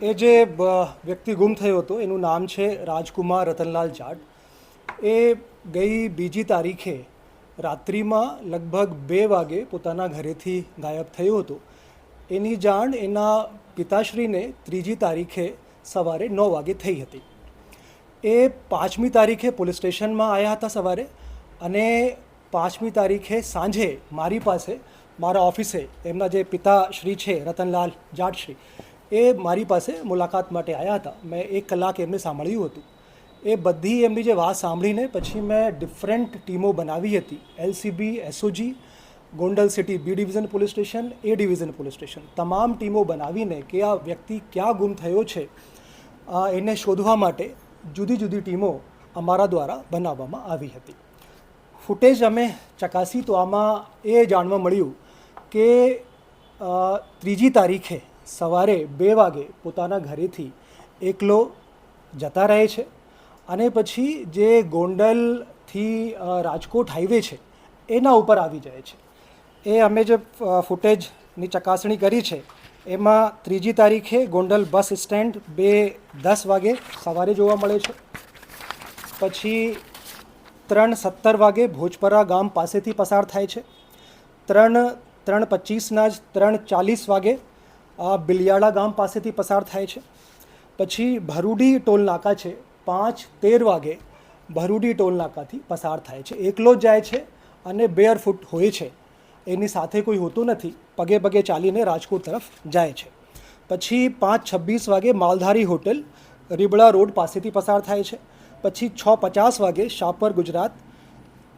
એ જે વ્યક્તિ ગુમ થયો હતો, એનું નામ છે રાજકુમાર રતનલાલ જાટ. એ ગઈ બીજી તારીખે રાત્રિમાં લગભગ બે વાગે પોતાના ઘરેથી ગાયબ થયો હતો. એની જાણ એના પિતાશ્રીને ત્રીજી તારીખે સવારે નવ વાગે થઈ હતી. એ પાંચમી તારીખે પોલીસ સ્ટેશનમાં આવ્યા હતા સવારે અને પાંચમી તારીખે સાંજે મારી પાસે, મારા ઓફિસે એમના જે પિતાશ્રી છે, રતનલાલ જાટશ્રી એ મારી પાસે મુલાકાત માટે આવ્યા હતા. મેં એક કલાક એમને સાંભળ્યું હતું. એ બધી એમની જે વાત સાંભળીને પછી મેં ડિફરન્ટ ટીમો બનાવી હતી. LCB, SOG, Gondal city, B division police station, A division police station. તમામ ટીમો બનાવીને કે આ વ્યક્તિ ક્યાં ગુમ થયો છે એને શોધવા માટે જુદી જુદી ટીમો અમારા દ્વારા બનાવવામાં આવી હતી. ફૂટેજ અમે ચકાસી તો આમાં એ જાણવા મળ્યું કે ત્રીજી તારીખે સવારે બે વાગે પોતાના ઘરેથી એકલો જતા રહે છે અને પછી જે ગોંડલથી રાજકોટ હાઈવે છે, એના ઉપર આવી જાય છે. એ અમે જે ફૂટેજની ચકાસણી કરી છે, એમાં ત્રીજી તારીખે ગોંડલ બસ સ્ટેન્ડ બે દસ વાગે સવારે જોવા મળે છે. પછી ત્રણ સત્તર વાગે ભોજપરા ગામ પાસેથી પસાર થાય છે. ત્રણ ત્રણ પચીસના જ ત્રણ ચાલીસ વાગે બિલિયાળા ગામ પાસેથી પસાર થાય છે. પછી ભરૂડી ટોલ નાકા છે. પાંચ તેર વાગે ભરૂડી ટોલ નાકાથી પસાર થાય છે. એકલો જ જાય છે અને બેર ફૂટ હોય છે. એની સાથે કોઈ હોતું નથી. પગે પગે ચાલીને રાજકોટ તરફ જાય છે. પછી પાંચ છવ્વીસ વાગે માલધારી હોટેલ રીબડા રોડ પાસેથી પસાર થાય છે. પછી છ પચાસ વાગે શાપર ગુજરાત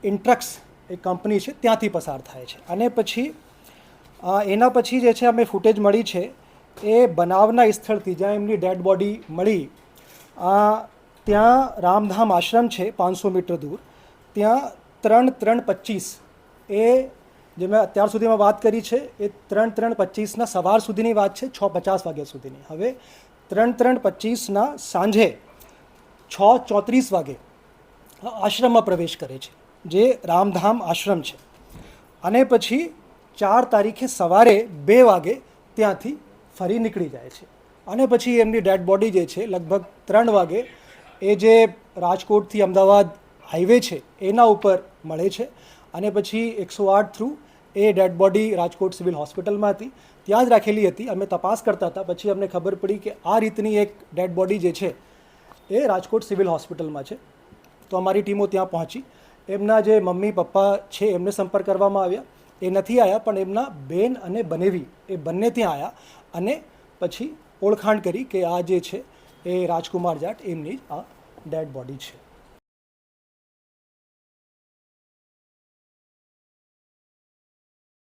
ઇન્ટ્રક્સ એ કંપની છે ત્યાંથી પસાર થાય છે. અને પછી એના પછી જે છે, અમે ફૂટેજ મળી છે, એ બનાવના સ્થળથી જ્યાં એમની ડેડ બોડી મળી ત્યાં રામધામ આશ્રમ છે, પાંચસો મીટર દૂર. ત્યાં ત્રણ ત્રણ પચીસ એ જે મેં અત્યાર સુધીમાં વાત કરી છે, એ ત્રણ ત્રણ પચીસના સવાર સુધીની વાત છે, છ પચાસ વાગ્યા સુધીની. હવે ત્રણ ત્રણ પચીસના સાંજે છ ચોત્રીસ વાગે આશ્રમમાં પ્રવેશ કરે છે, જે રામધામ આશ્રમ છે. અને પછી ચાર તારીખે સવારે બે વાગે ત્યાંથી ફરી નીકળી જાય છે. અને પછી એમની ડેડ બોડી જે છે, લગભગ ત્રણ વાગે, એ જે રાજકોટથી અમદાવાદ હાઈવે છે, એના ઉપર મળે છે. અને પછી એકસો આઠ through a dead body Rajkot civil હોસ્પિટલમાં હતી. ત્યાં જ રાખેલી હતી. અમે તપાસ કરતા હતા. પછી અમને ખબર પડી કે આ રીતની એક ડેડ બોડી જે છે, એ રાજકોટ સિવિલ હોસ્પિટલમાં છે. તો અમારી ટીમો ત્યાં પહોંચી. એમના જે મમ્મી, પપ્પા છે, એમને સંપર્ક કરવામાં આવ્યા. એ નથી આવ્યા પણ એમના બેન અને બનેવી, એ બંને ત્યાં આવ્યા અને પછી ઓળખાણ કરી કે આ જે છે એ રાજકુમાર જાટ, એમની આ ડેડ બોડી છે.